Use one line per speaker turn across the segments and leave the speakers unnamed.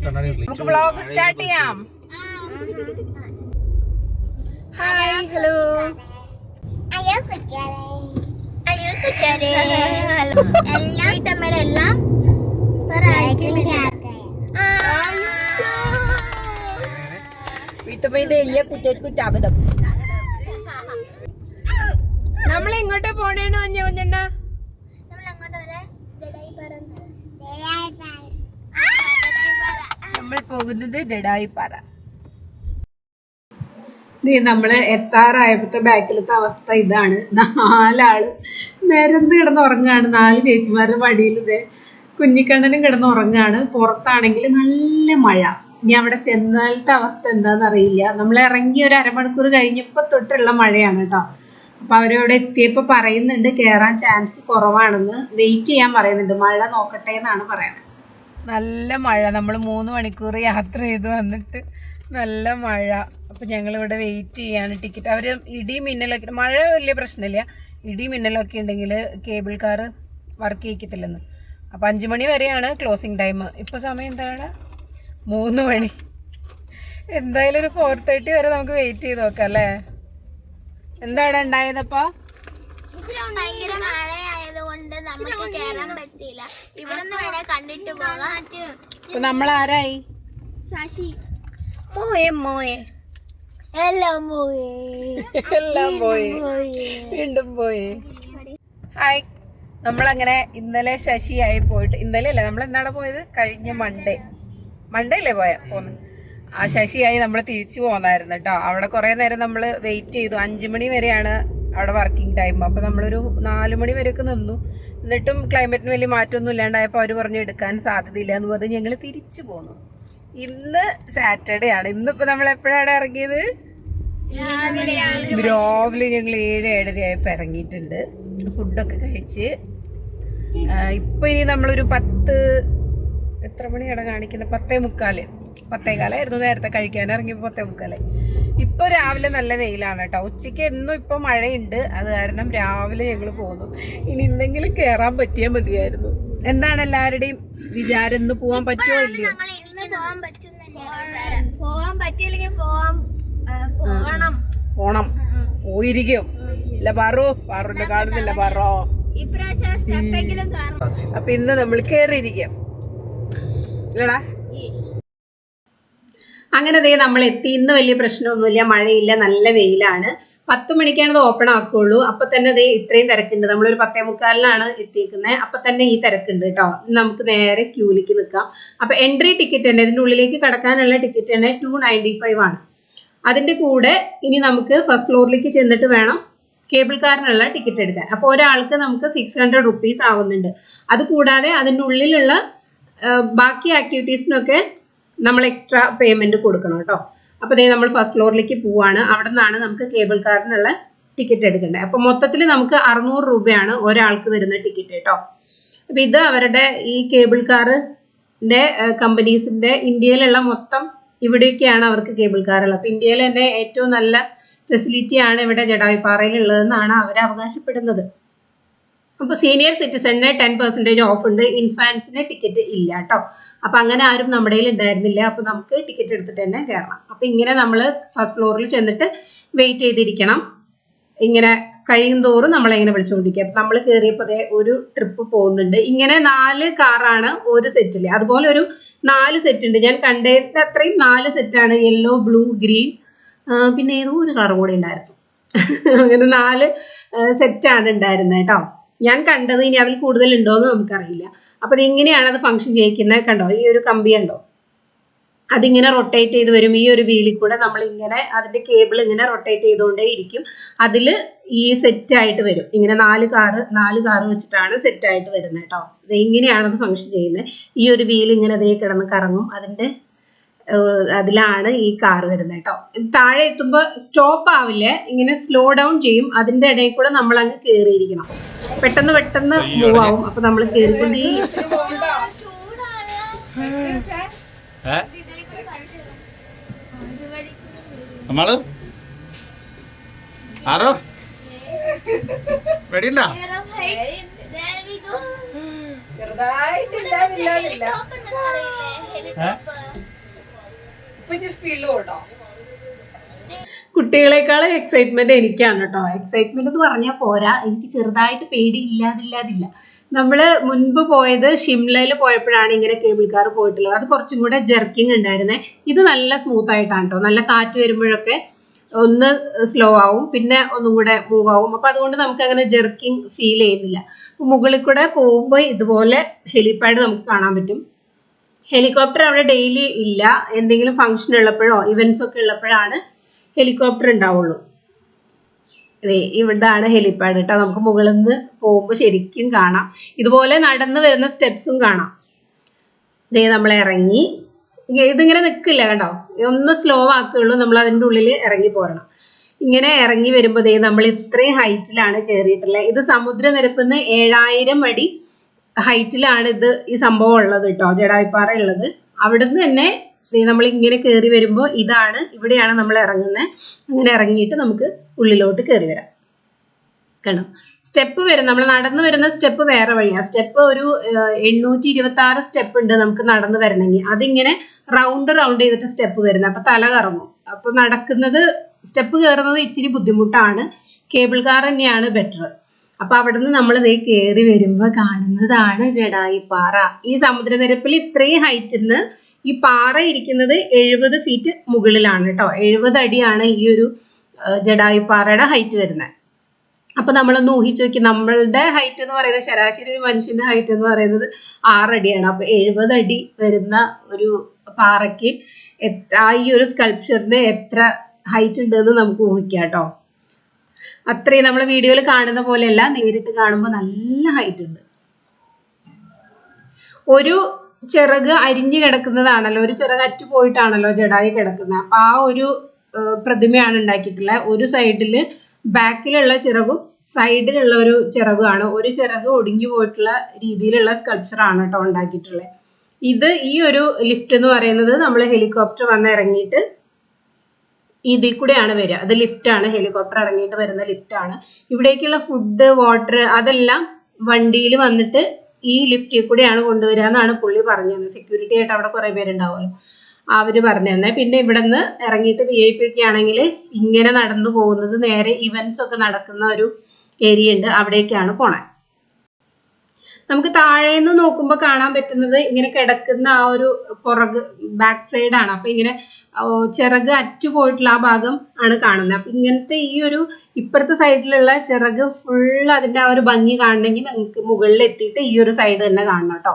നമുക്ക് vlog start ചെയ്യാം. Hi hello
എല്ലാം വീട്ടമ്മയുടെ എല്ലാം
നമ്മൾ എങ്ങോട്ടാ പോണേന്ന് പറഞ്ഞ കുഞ്ഞണ്ണ? നമ്മൾ പോകുന്നത് ദടായിപ്പാറ നമ്മൾ എത്താറായപ്പോഴത്തെ ബാക്കിലത്തെ അവസ്ഥ ഇതാണ്. നാലാൾ നിരന്ന് കിടന്ന് ഉറങ്ങാണ്. നാല് ചേച്ചിമാരുടെ വടിയിൽ ഇതേ കുഞ്ഞിക്കണ്ണനും കിടന്ന് ഉറങ്ങാണ്. പുറത്താണെങ്കിൽ നല്ല മഴ. ഇനി അവിടെ ചെന്നാലത്തെ അവസ്ഥ എന്താണെന്ന് അറിയില്ല നമ്മൾ ഇറങ്ങി ഒരു അരമണിക്കൂർ കഴിഞ്ഞപ്പോൾ തൊട്ടുള്ള മഴയാണ് കേട്ടോ. അപ്പൊ അവരവിടെ എത്തിയപ്പോൾ പറയുന്നുണ്ട് കയറാൻ ചാൻസ് കുറവാണെന്ന്. വെയിറ്റ് ചെയ്യാൻ പറയുന്നുണ്ട്. മഴ നോക്കട്ടെ എന്നാണ് പറയുന്നത് നല്ല മഴ. നമ്മൾ മൂന്ന് മണിക്കൂർ യാത്ര ചെയ്ത് വന്നിട്ട് നല്ല മഴ. അപ്പം ഞങ്ങളിവിടെ വെയിറ്റ് ചെയ്യാണ് ടിക്കറ്റ് അവർ ഇടി മിന്നലൊക്കെ മഴ വലിയ പ്രശ്നമില്ല. ഇടി മിന്നലൊക്കെ ഉണ്ടെങ്കിൽ കേബിൾ കാർ വർക്ക് ചെയ്യിക്കത്തില്ലെന്ന്. അപ്പോൾ അഞ്ച് മണി വരെയാണ് ക്ലോസിങ് ടൈം ഇപ്പോൾ സമയം എന്താണ്? മൂന്ന് മണി. എന്തായാലും ഒരു ഫോർ തേർട്ടി വരെ നമുക്ക് വെയിറ്റ് ചെയ്ത് നോക്കാം അല്ലേ? എന്താണ് ഉണ്ടായതപ്പോൾ
ഭയങ്കര മഴയായതുകൊണ്ട് നമുക്ക് കേറാൻ പറ്റിയില്ല. ഇവിടെ നിന്ന് വേണേ കണ്ടിട്ട് പോകാം.
ഇപ്പം നമ്മൾ ആരായി
ശശി.
മോയെ മോയെ.
എല്ലാം പോയി
എല്ലാം പോയി വീണ്ടും പോയി ഹായ്. നമ്മളങ്ങനെ ഇന്നലെ ശശിയായി പോയിട്ട് ഇന്നലെ അല്ലേ നമ്മൾ എന്നാണ് പോയത്? കഴിഞ്ഞ മൺഡേ മൺഡേ അല്ലേ പോയ? പോന്ന്. ആ ശശിയായി നമ്മൾ തിരിച്ചു പോന്നായിരുന്നു കേട്ടോ. അവിടെ കുറേ നേരം നമ്മൾ വെയിറ്റ് ചെയ്തു. അഞ്ചു മണി വരെയാണ് അവിടെ വർക്കിംഗ് ടൈം അപ്പോൾ നമ്മളൊരു നാല് മണി വരെയൊക്കെ നിന്നു. എന്നിട്ടും ക്ലൈമറ്റിന് വലിയ മാറ്റമൊന്നും ഇല്ലാണ്ടായപ്പോൾ അവർ പറഞ്ഞ് എടുക്കാൻ സാധ്യതയില്ല എന്ന് പറഞ്ഞ് ഞങ്ങൾ തിരിച്ചു പോന്നു. ഇന്ന് സാറ്റർഡേ ആണ്. ഇന്നിപ്പോൾ നമ്മൾ എപ്പോഴാണ് ഇറങ്ങിയത്? രാവിലെ ഞങ്ങൾ ഏഴ് ഏഴര ആയപ്പോൾ ഇറങ്ങിയിട്ടുണ്ട്. ഫുഡൊക്കെ കഴിച്ച്. ഇപ്പം ഇനി നമ്മളൊരു പത്ത് എത്ര മണിയാണ് കാണിക്കുന്നത് പത്തേ മുക്കാൽ. പത്തേകാലായിരുന്നു നേരത്തെ കഴിക്കാൻ ഇറങ്ങിയപ്പോൾ പത്തേ മുക്കാലായി ഇപ്പൊ രാവിലെ നല്ല വെയിലാണ് കേട്ടോ. ഉച്ചയ്ക്ക് എന്നും ഇപ്പൊ മഴയുണ്ട്. അത് കാരണം രാവിലെ ഞങ്ങൾ പോന്നു. ഇനി എന്തെങ്കിലും കയറാൻ പറ്റിയാൽ മതിയായിരുന്നു. എന്താണ് എല്ലാവരുടെയും വിചാരം? ഇന്ന് പോവാൻ പറ്റുമോ ഇല്ലയോ?
പോകാൻ പറ്റിയില്ലെങ്കിൽ പോകണം
പോണം. പോയിരിക്കും. ഇല്ല പാറു. പാറുണ്ട് കാണുന്നില്ല പറോ. അപ്പൊ ഇന്ന് നമ്മൾ കേറിയിരിക്കാം. ഇല്ലടാ. അങ്ങനെ ദേ നമ്മൾ എത്തി. ഇന്ന് വലിയ പ്രശ്നമൊന്നുമില്ല. മഴയില്ല. നല്ല വെയിലാണ്. പത്ത് മണിക്കാണ് ഇത് ഓപ്പൺ ആക്കുകയുള്ളൂ അപ്പൊ തന്നെ ദേ ഇത്രയും തിരക്കുണ്ട്. നമ്മളൊരു പത്തേ മുക്കാലിനാണ് എത്തിയിരിക്കുന്നത് അപ്പൊ തന്നെ ഈ തിരക്കുണ്ട് കേട്ടോ. നമുക്ക് നേരെ ക്യൂലിക്ക് നിൽക്കാം. അപ്പൊ എൻട്രി ടിക്കറ്റ് തന്നെ. ഇതിന്റെ ഉള്ളിലേക്ക് കടക്കാനുള്ള ടിക്കറ്റ് തന്നെ ടു നയന്റി ഫൈവ് ആണ്. അതിന്റെ കൂടെ ഇനി നമുക്ക് ഫസ്റ്റ് ഫ്ലോറിലേക്ക് ചെന്നിട്ട് വേണം കേബിൾ കാറിനുള്ള ടിക്കറ്റ് എടുക്കാൻ. അപ്പോൾ ഒരാൾക്ക് നമുക്ക് സിക്സ് ഹൺഡ്രഡ് റുപ്പീസ് ആവുന്നുണ്ട്. അത് കൂടാതെ അതിന്റെ ഉള്ളിലുള്ള ബാക്കി ആക്ടിവിറ്റീസിനൊക്കെ നമ്മൾ എക്സ്ട്രാ പേയ്മെന്റ് കൊടുക്കണം കേട്ടോ. അപ്പോൾ ദേ നമ്മൾ ഫസ്റ്റ് ഫ്ലോറിലേക്ക് പോവാണ്. അവിടെ നിന്നാണ് നമുക്ക് കേബിൾ കാറിനുള്ള ടിക്കറ്റ് എടുക്കേണ്ടത്. അപ്പോൾ മൊത്തത്തിൽ നമുക്ക് അറുന്നൂറ് രൂപയാണ് ഒരാൾക്ക് വരുന്ന ടിക്കറ്റ് കേട്ടോ. അപ്പോൾ ഇത് അവരുടെ ഈ കേബിൾ കാറിന്റെ കമ്പനീസിന്റെ ഇന്ത്യയിലുള്ള മൊത്തം ഇവിടെയൊക്കെയാണ് അവർക്ക് കേബിൾ കാറുള്ളത് അപ്പോൾ ഇന്ത്യയിലെ തന്നെ ഏറ്റവും നല്ല ഫെസിലിറ്റിയാണ് ഇവിടെ ജഡായുപ്പാറയിലുള്ളതെന്നാണ് അവർ അവകാശപ്പെടുന്നത്. അപ്പോൾ സീനിയർ സിറ്റിസണിന് ടെൻ പെർസെന്റേജ് ഓഫ് ഉണ്ട്. ഇൻഫാൻസിന് ടിക്കറ്റ് ഇല്ല കേട്ടോ. അപ്പോൾ അങ്ങനെ ആരും നമ്മുടെ കയ്യിൽ ഉണ്ടായിരുന്നില്ല. അപ്പോൾ നമുക്ക് ടിക്കറ്റ് എടുത്തിട്ട് തന്നെ കയറണം. അപ്പോൾ ഇങ്ങനെ നമ്മൾ ഫസ്റ്റ് ഫ്ലോറിൽ ചെന്നിട്ട് വെയിറ്റ് ചെയ്തിരിക്കണം. ഇങ്ങനെ കഴിയും തോറും നമ്മളിങ്ങനെ വിളിച്ചുകൊണ്ടിരിക്കുക. നമ്മൾ കയറിയപ്പോൾ ഒരു ട്രിപ്പ് പോകുന്നുണ്ട്. ഇങ്ങനെ നാല് കാറാണ് ഒരു സെറ്റിൽ അതുപോലെ ഒരു നാല് സെറ്റ് ഉണ്ട്. ഞാൻ കണ്ടതിന്റെ അത്രയും നാല് സെറ്റാണ് യെല്ലോ ബ്ലൂ ഗ്രീൻ പിന്നെ ഏതോ ഒരു കളർ കൂടി ഉണ്ടായിരുന്നു. അങ്ങനെ നാല് സെറ്റാണ് ഉണ്ടായിരുന്നത് കേട്ടോ. ഞാൻ കണ്ടത് ഇനി അതിൽ കൂടുതൽ ഉണ്ടോ എന്ന് നമുക്കറിയില്ല. അപ്പൊ അത് എങ്ങനെയാണ് അത് ഫംഗ്ഷൻ ചെയ്യിക്കുന്നത് കണ്ടോ? ഈ ഒരു കമ്പി ഉണ്ടോ അതിങ്ങനെ റൊട്ടേറ്റ് ചെയ്ത് വരും. ഈ ഒരു വീലിൽ കൂടെ നമ്മൾ ഇങ്ങനെ അതിന്റെ കേബിൾ ഇങ്ങനെ റൊട്ടേറ്റ് ചെയ്തുകൊണ്ടേ ഇരിക്കും. അതിൽ ഈ സെറ്റ് ആയിട്ട് വരും. ഇങ്ങനെ നാല് കാറ് നാല് കാറ് വെച്ചിട്ടാണ് സെറ്റ് ആയിട്ട് വരുന്നത് കേട്ടോ. ഇങ്ങനെയാണ് അത് ഫംഗ്ഷൻ ചെയ്യുന്നത് ഈ ഒരു വീൽ ഇങ്ങനെ ദേ കിടന്ന് കറങ്ങും. അതിന്റെ അതിലാണ് ഈ കാർ വരുന്നത് കേട്ടോ. താഴെ എത്തുമ്പോൾ സ്റ്റോപ്പ് ആവില്ല? ഇങ്ങനെ സ്ലോ ഡൗൺ ചെയ്യും. അതിന്റെ ഇടയിൽ കൂടെ നമ്മൾ അങ്ങ് കയറിയിരിക്കണം പെട്ടെന്ന് പെട്ടെന്ന് മൂവ് ആവും. അപ്പൊ നമ്മൾ കയറിക്കൊണ്ട്
നമ്മൾ? ആരോ? വെടിയുണ്ടോ?
ചെറുതായിട്ടില്ല കുട്ടികളെക്കാളും എക്സൈറ്റ്മെന്റ് എനിക്കാണ് കേട്ടോ. എക്സൈറ്റ്മെന്റ് എന്ന് പറഞ്ഞാൽ പോരാ. എനിക്ക് ചെറുതായിട്ട് പേടി ഇല്ലാതില്ലാതില്ല. നമ്മൾ മുൻപ് പോയത് ഷിംലയിൽ പോയപ്പോഴാണ് ഇങ്ങനെ കേബിൾ കാർ പോയിട്ടുള്ളത്. അത് കുറച്ചും കൂടെ ജെർക്കിങ് ഉണ്ടായിരുന്നേ. ഇത് നല്ല സ്മൂത്ത് ആയിട്ടാണ് കേട്ടോ. നല്ല കാറ്റ് വരുമ്പോഴൊക്കെ ഒന്ന് സ്ലോ ആവും പിന്നെ ഒന്നും കൂടെ മൂവ് ആവും. അപ്പൊ അതുകൊണ്ട് നമുക്ക് അങ്ങനെ ജെർക്കിങ് ഫീൽ ചെയ്യുന്നില്ല മുകളിൽ കൂടെ പോകുമ്പോൾ ഇതുപോലെ ഹെലിപാഡ് നമുക്ക് കാണാൻ പറ്റും. ഹെലികോപ്റ്റർ അവിടെ ഡെയിലി ഇല്ല. എന്തെങ്കിലും ഫംഗ്ഷൻ ഉള്ളപ്പോഴോ ഇവന്റ്സ് ഒക്കെ ഉള്ളപ്പോഴാണ് ഹെലികോപ്റ്റർ ഉണ്ടാവുള്ളൂ. അതെ ഇവിടാണ് ഹെലിപാഡ് കേട്ടോ. നമുക്ക് മുകളിൽ നിന്ന് പോകുമ്പോൾ ശരിക്കും കാണാം. ഇതുപോലെ നടന്നു വരുന്ന സ്റ്റെപ്സും കാണാം. ദേ നമ്മൾ ഇറങ്ങി. ഇതിങ്ങനെ നിൽക്കില്ല കേട്ടോ. ഒന്ന് സ്ലോ ആക്കുകയുള്ളൂ നമ്മൾ അതിന്റെ ഉള്ളിൽ ഇറങ്ങി പോരണം. ഇങ്ങനെ ഇറങ്ങി വരുമ്പോൾ ദേ നമ്മൾ ഇത്രയും ഹൈറ്റിലാണ് കയറിയിട്ടുള്ളത് ഇത് സമുദ്രനിരപ്പിൽ നിന്ന് ഏഴായിരം അടി ഹൈറ്റിലാണ് ഇത് ഈ സംഭവം ഉള്ളത് കേട്ടോ ജഡായിപ്പാറ ഉള്ളത്. അവിടുന്ന് തന്നെ നമ്മൾ ഇങ്ങനെ കയറി വരുമ്പോൾ ഇതാണ് ഇവിടെയാണ് നമ്മൾ ഇറങ്ങുന്നത് അങ്ങനെ ഇറങ്ങിയിട്ട് നമുക്ക് ഉള്ളിലോട്ട് കയറി വരാം. കണ്ടോ സ്റ്റെപ്പ് വരും നമ്മൾ നടന്നു വരുന്ന സ്റ്റെപ്പ് വേറെ വഴിയാണ് സ്റ്റെപ്പ് ഒരു എണ്ണൂറ്റി ഇരുപത്തി ആറ് സ്റ്റെപ്പ് ഉണ്ട് നമുക്ക് നടന്നു വരണമെങ്കിൽ. അതിങ്ങനെ റൗണ്ട് റൗണ്ട് ചെയ്തിട്ട് സ്റ്റെപ്പ് വരുന്നത് അപ്പൊ തല കറങ്ങും. അപ്പൊ നടക്കുന്നത് സ്റ്റെപ്പ് കയറുന്നത് ഇച്ചിരി ബുദ്ധിമുട്ടാണ്. കേബിൾ കാർ തന്നെയാണ് ബെറ്റർ അപ്പൊ അവിടുന്ന് നമ്മൾ ഇതേ കയറി വരുമ്പോൾ കാണുന്നതാണ് ജഡായി പാറ. ഈ സമുദ്രനിരപ്പിൽ ഇത്രയും ഹൈറ്റിൽ നിന്ന് ഈ പാറ ഇരിക്കുന്നത് എഴുപത് ഫീറ്റ് മുകളിലാണ് കേട്ടോ എഴുപത് അടിയാണ് ഈ ഒരു ജഡായി പാറയുടെ ഹൈറ്റ് വരുന്നത്. അപ്പൊ നമ്മളൊന്ന് ഊഹിച്ചു നോക്കി. നമ്മളുടെ ഹൈറ്റ് എന്ന് പറയുന്നത് ശരാശരി ഒരു മനുഷ്യന്റെ ഹൈറ്റ് എന്ന് പറയുന്നത് ആറടിയാണ് അപ്പൊ എഴുപത് അടി വരുന്ന ഒരു പാറയ്ക്ക് എത്ര ഈ ഒരു സ്കൾപ്ചറിന് എത്ര ഹൈറ്റ് ഉണ്ടെന്ന് നമുക്ക് ഊഹിക്കാം കേട്ടോ അത്രയും നമ്മൾ വീഡിയോയിൽ കാണുന്ന പോലെയല്ല നേരിട്ട് കാണുമ്പോൾ നല്ല ഹൈറ്റ് ഉണ്ട്. ഒരു ചിറക് അരിഞ്ഞു കിടക്കുന്നതാണല്ലോ ഒരു ചിറക് അറ്റു പോയിട്ടാണല്ലോ ജഡായി കിടക്കുന്നത് അപ്പൊ ആ ഒരു പ്രതിമയാണ് ഉണ്ടാക്കിയിട്ടുള്ളത് ഒരു സൈഡിൽ ബാക്കിലുള്ള ചിറകും സൈഡിലുള്ള ഒരു ചിറകുമാണ്. ഒരു ചിറക് ഒടുങ്ങി പോയിട്ടുള്ള രീതിയിലുള്ള സ്കൾപ്ചർ ആണ് കേട്ടോ ഉണ്ടാക്കിയിട്ടുള്ളത് ഇത് ഈ ഒരു ലിഫ്റ്റ് എന്ന് പറയുന്നത് നമ്മൾ ഹെലികോപ്റ്റർ വന്ന് ഇറങ്ങിയിട്ട് ഇതിൽ കൂടെയാണ് വരിക. അത് ലിഫ്റ്റ് ആണ്. ഹെലികോപ്റ്റർ ഇറങ്ങിയിട്ട് വരുന്ന ലിഫ്റ്റ് ആണ്. ഇവിടേക്കുള്ള ഫുഡ് വാട്ടർ അതെല്ലാം വണ്ടിയിൽ വന്നിട്ട് ഈ ലിഫ്റ്റിൽ കൂടെയാണ് കൊണ്ടുവരിക എന്നാണ് പുള്ളി പറഞ്ഞത് സെക്യൂരിറ്റി ആയിട്ട് അവിടെ കുറെ പേരുണ്ടാവുമല്ലോ. അവർ പറഞ്ഞു തന്നെ പിന്നെ ഇവിടെ നിന്ന് ഇറങ്ങിയിട്ട് വി ഐ പി ഒക്കെ ആണെങ്കിൽ ഇങ്ങനെ നടന്നു പോകുന്നത് നേരെ ഇവന്റ്സ് ഒക്കെ നടക്കുന്ന ഒരു ഏരിയ ഉണ്ട്. അവിടേക്കാണ് പോണേ. നമുക്ക് താഴേന്ന് നോക്കുമ്പോൾ കാണാൻ പറ്റുന്നത് ഇങ്ങനെ കിടക്കുന്ന ആ ഒരു പുറക് ബാക്ക് സൈഡാണ് അപ്പൊ ഇങ്ങനെ ചിറക് അറ്റു പോയിട്ടുള്ള ആ ഭാഗം ആണ് കാണുന്നത്. അപ്പൊ ഇങ്ങനത്തെ ഈ ഒരു ഇപ്പുറത്തെ സൈഡിലുള്ള ചിറക് ഫുൾ അതിന്റെ ആ ഒരു ഭംഗി കാണണമെങ്കിൽ നിങ്ങൾക്ക് മുകളിൽ എത്തിയിട്ട് ഈ ഒരു സൈഡ് തന്നെ കാണണം കേട്ടോ.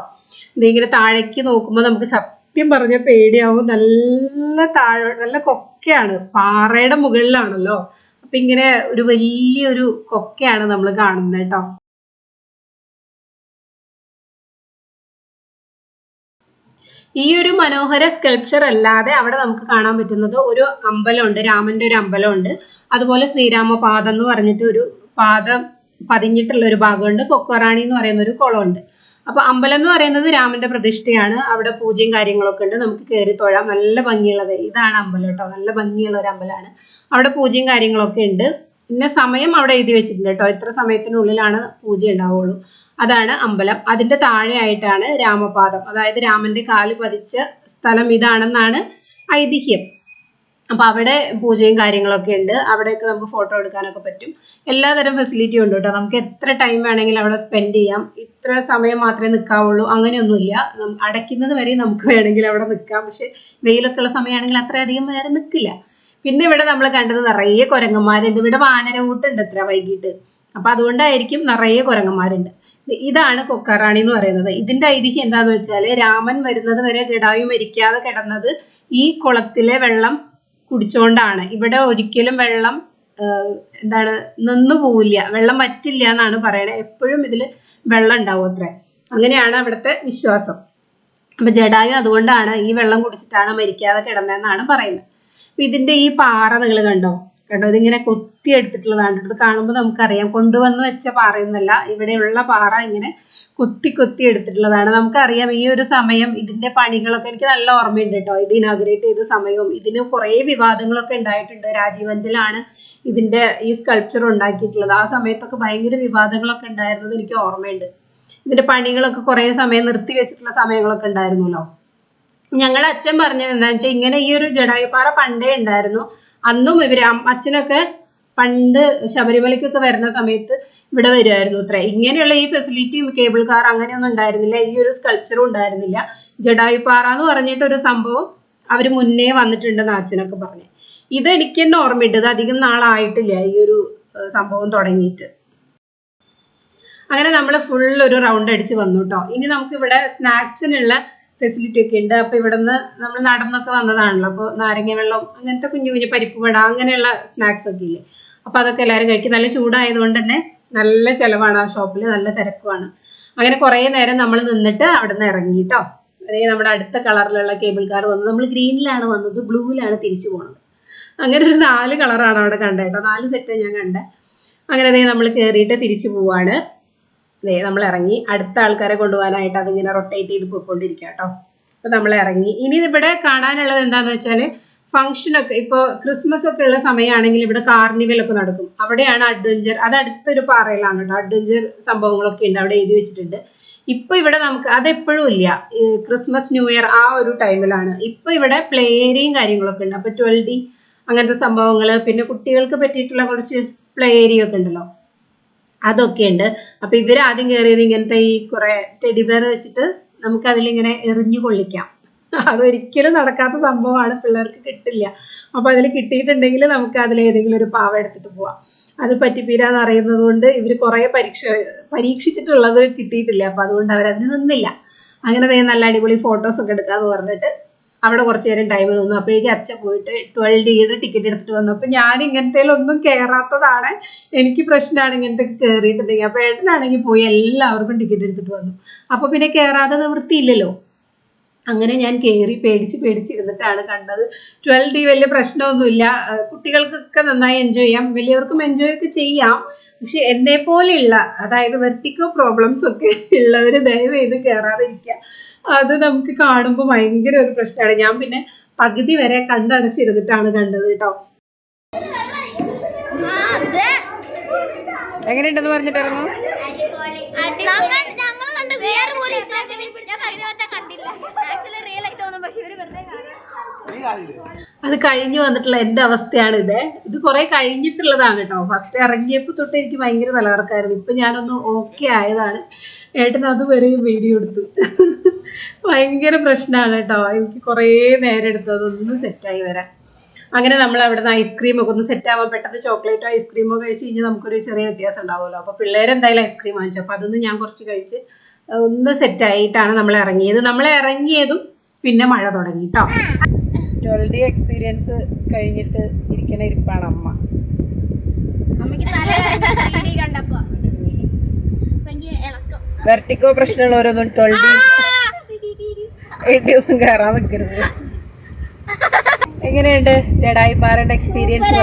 ഇതിങ്ങനെ താഴേക്ക് നോക്കുമ്പോൾ നമുക്ക് സത്യം പറഞ്ഞ പേടിയാവും. നല്ല താഴെ നല്ല കൊക്കയാണ്. പാറയുടെ മുകളിലാണല്ലോ. അപ്പൊ ഇങ്ങനെ ഒരു വലിയൊരു കൊക്കയാണ് നമ്മൾ കാണുന്നത് കേട്ടോ. ഈ ഒരു മനോഹര സ്കൾപ്ചർ അല്ലാതെ അവിടെ നമുക്ക് കാണാൻ പറ്റുന്നത് ഒരു അമ്പലമുണ്ട് രാമന്റെ ഒരു അമ്പലമുണ്ട്. അതുപോലെ ശ്രീരാമപാദം എന്ന് പറഞ്ഞിട്ട് ഒരു പാദം പതിഞ്ഞിട്ടുള്ള ഒരു ഭാഗമുണ്ട്. കൊക്കറാണി എന്ന് പറയുന്ന ഒരു കുളമുണ്ട്. അപ്പൊ അമ്പലം എന്ന് പറയുന്നത് രാമന്റെ പ്രതിഷ്ഠയാണ്. അവിടെ പൂജയും കാര്യങ്ങളൊക്കെ ഉണ്ട്. നമുക്ക് കയറി തൊഴാം. നല്ല ഭംഗിയുള്ളത്. ഇതാണ് അമ്പലം കേട്ടോ. നല്ല ഭംഗിയുള്ള ഒരു അമ്പലമാണ്. അവിടെ പൂജയും കാര്യങ്ങളൊക്കെ ഉണ്ട്. പിന്നെ സമയം അവിടെ എഴുതി വെച്ചിട്ടുണ്ട് കേട്ടോ. ഇത്ര സമയത്തിനുള്ളിലാണ് പൂജ ഉണ്ടാവുള്ളൂ. അതാണ് അമ്പലം. അതിന്റെ താഴെയായിട്ടാണ് രാമപാദം. അതായത് രാമന്റെ കാൽ പതിച്ച സ്ഥലം ഇതാണെന്നാണ് ഐതിഹ്യം. അപ്പൊ അവിടെ പൂജയും കാര്യങ്ങളൊക്കെ ഉണ്ട്. അവിടെയൊക്കെ നമുക്ക് ഫോട്ടോ എടുക്കാനൊക്കെ പറ്റും. എല്ലാതരം ഫെസിലിറ്റിയും ഉണ്ട് കേട്ടോ. നമുക്ക് എത്ര ടൈം വേണമെങ്കിലും അവിടെ സ്പെൻഡ് ചെയ്യാം. ഇത്ര സമയം മാത്രമേ നിൽക്കാവുള്ളൂ അങ്ങനെയൊന്നുമില്ല. അടയ്ക്കുന്നത് വരെ നമുക്ക് വേണമെങ്കിൽ അവിടെ നിൽക്കാം പക്ഷെ വെയിലൊക്കെ ഉള്ള സമയമാണെങ്കിൽ അത്രയധികം നേരം നിൽക്കില്ല പിന്നെ ഇവിടെ നമ്മൾ കണ്ടത് നിറയെ കുരങ്ങന്മാരുണ്ട്. ഇവിടെ വാനരകൂട്ടുണ്ട് ഇത്ര വൈകിട്ട്. അപ്പൊ അതുകൊണ്ടായിരിക്കും നിറയെ കുരങ്ങന്മാരുണ്ട്. ഇതാണ് കൊക്കാറാണി എന്ന് പറയുന്നത്. ഇതിന്റെ ഐതിഹ്യം എന്താന്ന് വെച്ചാൽ രാമൻ വരുന്നത് വരെ ജഡായു മരിക്കാതെ കിടന്നത് ഈ കുളത്തിലെ വെള്ളം കുടിച്ചോണ്ടാണ്. ഇവിടെ ഒരിക്കലും വെള്ളം എന്താണ് നിന്നു പോവില്ല. വെള്ളം പറ്റില്ല എന്നാണ് പറയണത് എപ്പോഴും ഇതിൽ വെള്ളം ഉണ്ടാവും അത്രേ. അങ്ങനെയാണ് അവിടുത്തെ വിശ്വാസം. അപ്പൊ ജഡായു അതുകൊണ്ടാണ് ഈ വെള്ളം കുടിച്ചിട്ടാണ് മരിക്കാതെ കിടന്നതെന്നാണ് പറയുന്നത്. അപ്പൊ ഇതിന്റെ ഈ പാറ നിങ്ങൾ കണ്ടോ? കണ്ടോ? ഇതിങ്ങനെ കൊത്തി എടുത്തിട്ടുള്ളതാണ് ഇത് കാണുമ്പോൾ നമുക്കറിയാം. കൊണ്ടുവന്ന് വെച്ച പാറയൊന്നുമല്ല ഇവിടെയുള്ള പാറ ഇങ്ങനെ കൊത്തി കൊത്തി എടുത്തിട്ടുള്ളതാണ്. നമുക്കറിയാം ഈ ഒരു സമയം ഇതിന്റെ പണികളൊക്കെ എനിക്ക് നല്ല ഓർമ്മയുണ്ട് കേട്ടോ. ഇത് ഇനാഗ്രേറ്റ് ചെയ്ത സമയവും ഇതിന് കുറേ വിവാദങ്ങളൊക്കെ ഉണ്ടായിട്ടുണ്ട്. രാജീവ് അഞ്ചലാണ് ഇതിന്റെ ഈ സ്കൾപ്ചർ ഉണ്ടാക്കിയിട്ടുള്ളത്. ആ സമയത്തൊക്കെ ഭയങ്കര വിവാദങ്ങളൊക്കെ ഉണ്ടായിരുന്നത് എനിക്ക് ഓർമ്മയുണ്ട്. ഇതിന്റെ പണികളൊക്കെ കുറേ സമയം നിർത്തി വെച്ചിട്ടുള്ള സമയങ്ങളൊക്കെ ഉണ്ടായിരുന്നല്ലോ. ഞങ്ങളുടെ അച്ഛൻ പറഞ്ഞത് എന്താണെന്ന് വെച്ചാൽ ഇങ്ങനെ ഈ ഒരു ജഡായുപ്പാറ പണ്ടേ ഉണ്ടായിരുന്നു. അന്നും ഇവർ അച്ഛനൊക്കെ പണ്ട് ശബരിമലയ്ക്കൊക്കെ വരുന്ന സമയത്ത് ഇവിടെ വരുമായിരുന്നു അത്ര. ഇങ്ങനെയുള്ള ഈ ഫെസിലിറ്റിയും കേബിൾ കാർ അങ്ങനെയൊന്നും ഉണ്ടായിരുന്നില്ല. ഈ ഒരു സ്കൾപ്ചറും ഉണ്ടായിരുന്നില്ല. ജഡായുപ്പാറ എന്ന് പറഞ്ഞിട്ട് ഒരു സംഭവം അവർ മുന്നേ വന്നിട്ടുണ്ടെന്ന് അച്ഛനൊക്കെ പറഞ്ഞു. ഇത് എനിക്ക് തന്നെ ഓർമ്മയുണ്ട്. ഇത് അധികം നാളായിട്ടില്ല ഈ ഒരു സംഭവം തുടങ്ങിയിട്ട്. അങ്ങനെ നമ്മൾ ഫുൾ ഒരു റൗണ്ട് അടിച്ച് വന്നു കേട്ടോ ഇനി നമുക്ക് ഇവിടെ സ്നാക്സിനുള്ള ഫെസിലിറ്റി ഒക്കെ ഉണ്ട്. അപ്പോൾ ഇവിടെ നിന്ന് നമ്മൾ നടന്നൊക്കെ വന്നതാണല്ലോ. അപ്പോൾ നാരങ്ങ വെള്ളം അങ്ങനത്തെ കുഞ്ഞു കുഞ്ഞു പരിപ്പ് വട അങ്ങനെയുള്ള സ്നാക്സ് ഒക്കെ ഇല്ലേ? അപ്പോൾ അതൊക്കെ എല്ലാവരും കഴിക്കും. നല്ല ചൂടായതുകൊണ്ട് തന്നെ നല്ല ചിലവാണ് ആ ഷോപ്പിൽ നല്ല തിരക്കുമാണ് അങ്ങനെ കുറേ നേരം നമ്മൾ നിന്നിട്ട് അവിടെ നിന്ന് ഇറങ്ങി കേട്ടോ അതേ നമ്മുടെ അടുത്ത കളറിലുള്ള കേബിൾ കാർ വന്നു. നമ്മൾ ഗ്രീനിലാണ് വന്നത് ബ്ലൂവിലാണ് തിരിച്ചു പോകുന്നത് അങ്ങനെ ഒരു നാല് കളറാണ് അവിടെ കണ്ടത് കേട്ടോ. നാല് സെറ്റാണ് ഞാൻ കണ്ടത് അങ്ങനെ അതേ നമ്മൾ കയറിയിട്ട് തിരിച്ചു പോവാണ്. നമ്മൾ ഇറങ്ങി അടുത്ത ആൾക്കാരെ കൊണ്ടുപോകാനായിട്ട് അതിങ്ങനെ റൊട്ടേറ്റ് ചെയ്ത് പോയിക്കൊണ്ടിരിക്കുക കേട്ടോ. അപ്പോൾ നമ്മൾ ഇറങ്ങി ഇനി ഇവിടെ കാണാനുള്ളത് എന്താന്ന് വെച്ചാൽ ഫംഗ്ഷനൊക്കെ ഇപ്പോൾ ക്രിസ്മസ് ഒക്കെ ഉള്ള സമയമാണെങ്കിൽ ഇവിടെ കാർണിവൽ ഒക്കെ നടക്കും. അവിടെയാണ് അഡ്വഞ്ചർ അത് അടുത്തൊരു പാറയിലാണ് കേട്ടോ. അഡ്വഞ്ചർ സംഭവങ്ങളൊക്കെ ഉണ്ട്. അവിടെ എഴുതി വെച്ചിട്ടുണ്ട്. ഇപ്പൊ ഇവിടെ നമുക്ക് അതെപ്പോഴും ഇല്ല. ക്രിസ്മസ് ന്യൂ ഇയർ ആ ഒരു ടൈമിലാണ് ഇപ്പൊ ഇവിടെ പ്ലേ ഏരിയയും കാര്യങ്ങളൊക്കെ ഉണ്ട്. അപ്പൊ ട്വൽവ് ഡി അങ്ങനത്തെ സംഭവങ്ങൾ പിന്നെ കുട്ടികൾക്ക് പറ്റിയിട്ടുള്ള കുറച്ച് പ്ലേ ഏരിയ ഒക്കെ ഉണ്ടല്ലോ. അതൊക്കെ ഉണ്ട് അപ്പൊ ഇവർ ആദ്യം കയറിയത് ഇങ്ങനത്തെ ഈ കുറെ ടെഡിബെയർ വെച്ചിട്ട് നമുക്ക് അതിലിങ്ങനെ എറിഞ്ഞു കൊള്ളിക്കാം. അതൊരിക്കലും നടക്കാത്ത സംഭവമാണ് പിള്ളേർക്ക് കിട്ടില്ല. അപ്പൊ അതിൽ കിട്ടിയിട്ടുണ്ടെങ്കിൽ നമുക്ക് അതിലേതെങ്കിലും ഒരു പാവ എടുത്തിട്ട് പോവാം. അത് പറ്റിപ്പീരാന്ന് അറിയുന്നത് കൊണ്ട് ഇവർ കുറെ പരീക്ഷ പരീക്ഷിച്ചിട്ടുള്ളത് കിട്ടിയിട്ടില്ല. അപ്പൊ അതുകൊണ്ട് അവരതിന് നിന്നില്ല. അങ്ങനെ നല്ല അടിപൊളി ഫോട്ടോസ് ഒക്കെ എടുക്കാന്ന് പറഞ്ഞിട്ട് അവിടെ കുറച്ച് നേരം ടൈം നിന്നു. അപ്പോഴേക്കും അച്ഛൻ പോയിട്ട് ട്വൽവ് ഡിയുടെ ടിക്കറ്റ് എടുത്തിട്ട് വന്നു. അപ്പം ഞാൻ ഇങ്ങനത്തേലൊന്നും കയറാത്തതാണ് എനിക്ക് പ്രശ്നമാണ് ഇങ്ങനത്തെ കയറിയിട്ടുണ്ടെങ്കിൽ അപ്പോൾ ഏട്ടനാണെങ്കിൽ പോയി എല്ലാവർക്കും ടിക്കറ്റ് എടുത്തിട്ട് വന്നു. അപ്പോൾ പിന്നെ കയറാതെ നിവൃത്തിയില്ലല്ലോ. അങ്ങനെ ഞാൻ കയറി പേടിച്ച് പേടിച്ചിരുന്നിട്ടാണ് കണ്ടത്. ട്വൽവ് ഡി വലിയ പ്രശ്നമൊന്നുമില്ല. കുട്ടികൾക്കൊക്കെ നന്നായി എൻജോയ് ചെയ്യാം. വലിയവർക്കും എൻജോയ് ഒക്കെ ചെയ്യാം. പക്ഷെ എന്നെ പോലെയുള്ള അതായത് വെർട്ടിക്കോ പ്രോബ്ലംസ് ഒക്കെ ഉള്ളവർ ദയവ് ചെയ്ത് കയറാതിരിക്കുക അത് നമുക്ക് കാണുമ്പോൾ ഭയങ്കര ഒരു പ്രശ്നമാണ്. ഞാൻ പിന്നെ പകുതി വരെ കണ്ടടച്ചിരുന്നിട്ടാണ് കണ്ടത് കേട്ടോ. എങ്ങനെയുണ്ടെന്ന് പറഞ്ഞിട്ട് ഇറങ്ങും.
ഞങ്ങൾ കണ്ട് വേറെ പോലെ ഇത്ര ഞാൻ കഴിഞ്ഞ കണ്ടില്ല ആക്ച്വലി റിയൽ ആയി തോന്നും പക്ഷെ ഇവർ വെറുതെ കാണാം
അത് കഴിഞ്ഞു വന്നിട്ടുള്ള എന്റെ അവസ്ഥയാണ് ഇത്. ഇത് കുറെ കഴിഞ്ഞിട്ടുള്ളതാണ് കേട്ടോ. ഫസ്റ്റ് ഇറങ്ങിയപ്പോൾ തൊട്ട് എനിക്ക് ഭയങ്കര തലകറക്കായിരുന്നു. ഇപ്പം ഞാനൊന്ന് ഓക്കെ ആയതാണ്. ഏട്ടൻ അതുവരെ വീഡിയോ എടുത്തു. ഭയങ്കര പ്രശ്നമാണ് കേട്ടോ. എനിക്ക് കുറേ നേരം എടുത്തു. അതൊന്നും സെറ്റായി വരാൻ. അങ്ങനെ നമ്മൾ അവിടുന്ന് ഐസ്ക്രീമൊക്കെ ഐസ്ക്രീം ഒക്കെ ഒന്ന് സെറ്റ് ആവാൻ പെട്ടെന്ന് ചോക്ലേറ്റോ ഐസ്ക്രീമോ കഴിച്ച് കഴിഞ്ഞാൽ നമുക്കൊരു ചെറിയ വ്യത്യാസം ഉണ്ടാവുമല്ലോ. അപ്പോൾ പിള്ളേരെന്തായാലും ഐസ്ക്രീം വാങ്ങിച്ചു. അപ്പോൾ അതൊന്ന് ഞാൻ കുറച്ച് കഴിച്ച് ഒന്ന് സെറ്റായിട്ടാണ് നമ്മൾ ഇറങ്ങിയത്. നമ്മൾ ഇറങ്ങിയതും പിന്നെ മഴ തുടങ്ങി കേട്ടോ ട്വൽവ് ഡി എക്സ്പീരിയൻസ് കഴിഞ്ഞിട്ട് ഇരിക്കണ ഇരിപ്പാണ് അമ്മ.
അമ്മയ്ക്ക് കണ്ടപ്പോ.
വെർട്ടിക്കോ പ്രശ്നമുള്ളവരൊന്നും ട്വൽഡി ഡി ഒന്നും കയറാൻ നിൽക്കരുത് എങ്ങനെയുണ്ട്? ജഡായി പാറന്റെ എക്സ്പീരിയൻസ്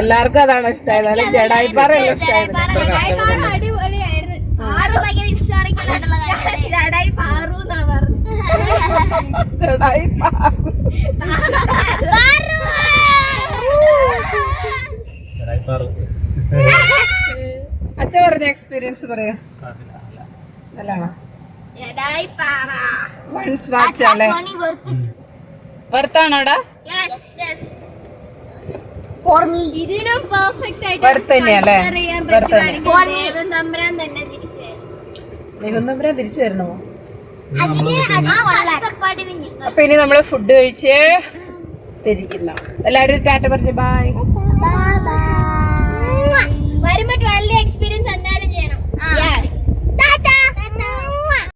എല്ലാവർക്കും അതാണോ ഇഷ്ടമായത് അല്ലെങ്കിൽ ജഡായി പാറ ഇഷ്ടമായത്
ലടായി പാറു
ജഡായി പാറ അച്ഛ പറഞ്ഞ എക്സ്പീരിയൻസ് പറയാ. നല്ലതാണോ? വൺസ് വാച്ച് അല്ലേ?
ഇതിനും പെർഫെക്റ്റ് ആയിട്ട് തിരിച്ചു വരണോ
അപ്പൊ ഇനി നമ്മൾ ഫുഡ് കഴിച്ച് തിരിക്കുന്ന. എല്ലാവരും ടാറ്റ പറഞ്ഞു ബൈ
വരുമ്പോ